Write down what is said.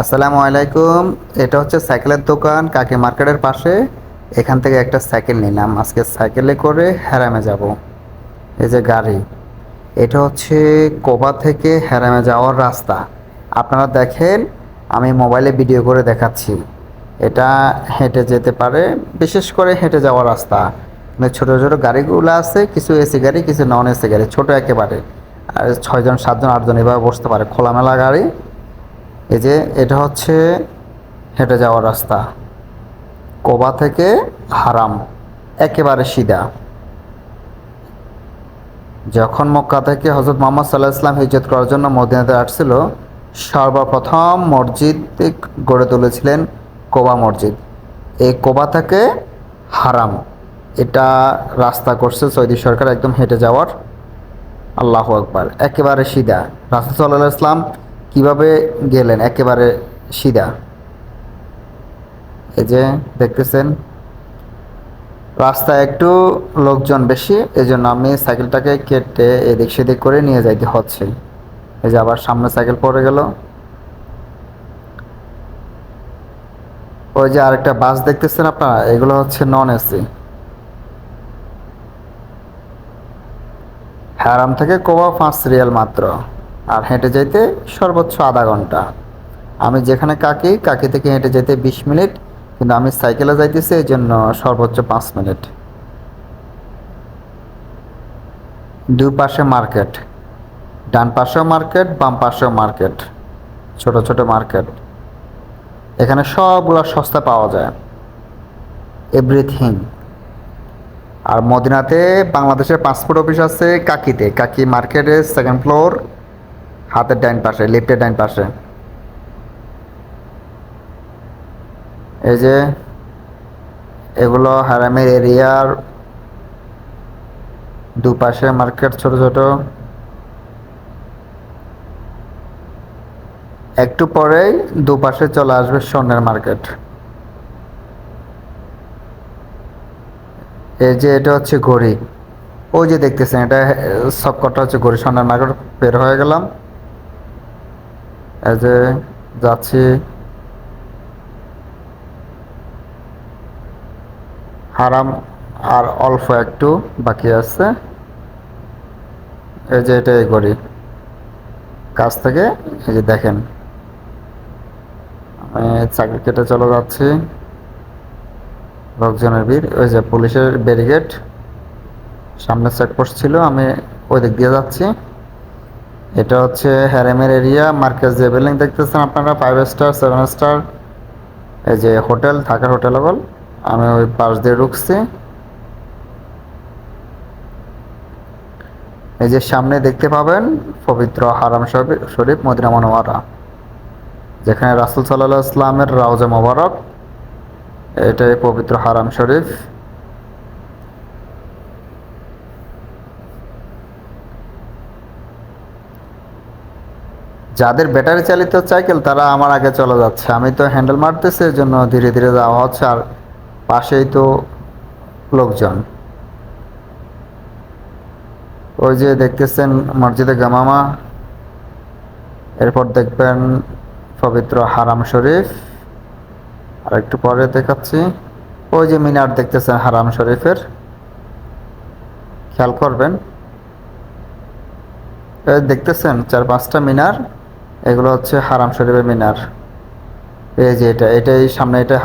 আসসালামু আলাইকুম। এটা হচ্ছে সাইকেলের দোকান, কাকি মার্কেটের পাশে। এখান থেকে একটা সাইকেল নিলাম। আজকে সাইকেলে করে হ্যারামে যাব। এই যে গাড়ি, এটা হচ্ছে কোবা থেকে হ্যারামে যাওয়ার রাস্তা। আপনারা দেখেন, আমি মোবাইলে ভিডিও করে দেখাচ্ছি। এটা হেঁটে যেতে পারে, বিশেষ করে হেঁটে যাওয়ার রাস্তা। মানে ছোটো ছোটো গাড়িগুলো আছে, কিছু এসি গাড়ি, কিছু নন এসি গাড়ি, ছোট একেবারে। আর ছয়জন, সাতজন, আটজন এভাবে বসতে পারে। খোলামেলা গাড়ি। এই যে এটা হচ্ছে হেঁটে যাওয়ার রাস্তা। কোবা থেকে হারাম, একেবারে সিধা। যখন মক্কা থেকে হজরত মোহাম্মদ সাল্লাহ ইসলাম হিজরত করার জন্য মদিনাতে আসছিল, সর্বপ্রথম মসজিদ গড়ে তুলেছিলেন কোবা মসজিদ। এই কোবা থেকে হারাম, এটা রাস্তা করছে সৌদি সরকার একদম হেঁটে যাওয়ার। আল্লাহ আকবার, একেবারে সিধা। রাসুল সাল্লাহ ইসলাম কীভাবে গেলেন? একেবারে সিধা। এই যে দেখতেছেন, রাস্তায় একটু লোকজন বেশি এই জন্য আমি সাইকেলটাকে কেটে এদিক সেদিক করে নিয়ে যাইতে হচ্ছে। এই যে আবার সামনে সাইকেল পড়ে গেল। ওই যে আরেকটা বাস দেখতেছেন আপনারা? এগুলো হচ্ছে নন এসি হ্যারাম থেকে কোবা পাঁচ রিয়াল মাত্র। আর হেঁটে যেতে সর্বোচ্চ আধা ঘণ্টা। আমি যেখানে কাকি কাকি থেকে হেঁটে যেতে বিশ মিনিট, কিন্তু আমি সাইকেলে যাইতেছি, এই জন্য সর্বোচ্চ পাঁচ মিনিট। দুই পাশে মার্কেট। ডান পাশেও মার্কেট, বাম পাশেও মার্কেট। ছোট ছোট মার্কেট। এখানে সবগুলো সস্তা পাওয়া যায়। এভরিথিং। আর মদিনাতে বাংলাদেশের পাসপোর্ট অফিস আছে কাকিতে। কাকি মার্কেটের সেকেন্ড ফ্লোর। হাতের ডাইন পাশে, লেফটের ডাইন পাশে। এই যে, এগুলো হারামের এরিয়ার দুপাশে মার্কেট ছোট ছোট। একটু পরেই দুপাশে চলে আসবে স্বর্ণের মার্কেট। এই যে, এটা হচ্ছে ঘড়ি। ওই যে দেখতেছেন, এটা সবকটা হচ্ছে ঘড়ি, স্বর্ণের মার্কেট, বের হয়ে গেলাম। এই যে যাচ্ছি। হারাম আর অল্প একটু বাকি আছে। এই যে এটাই করি। কাছ থেকে, এই যে দেখেন। চাকরি কেটে চলে যাচ্ছি। লোকজনের ভিড়, ওই যে পুলিশের ব্যারিগেড সামনে চেকপোস্ট ছিল, আমি ওই দিক দিয়ে যাচ্ছি। এটা হচ্ছে হ্যারেমের এরিয়া মার্কেট যে বিল্ডিং দেখতেছেন আপনারা ফাইভ স্টার সেভেন স্টার এই যে হোটেল থাকার হোটেল বল আমি ওই পাশ দিয়ে ঢুকছি। এই যে সামনে দেখতে পাবেন পবিত্র হারাম শরীফ মদিনা মনোয়ারা, যেখানে রাসুল সাল্লাহ ইসলামের রাউজা মোবারক, এটাই পবিত্র হারাম শরীফ। যাদের ব্যাটারি চালিত সাইকেল, তারা আমার আগে চলে যাচ্ছে। আমি তো হ্যান্ডেল মারতেছি এর জন্য ধীরে ধীরে যাওয়া হচ্ছে। আর পাশেই তো লোকজন। ওই যে দেখতেছেন মসজিদে গামামা। এরপর দেখবেন পবিত্র হারাম শরীফ। আর একটু পরে দেখাচ্ছি। ওই যে মিনার দেখতেছেন হারাম শরীফের। খেয়াল করবেন। দেখতেছেন চার পাঁচটা মিনার। এগুলো হচ্ছে হারাম শরীফের মিনার। এই যে এটা এটাই সামনে এটা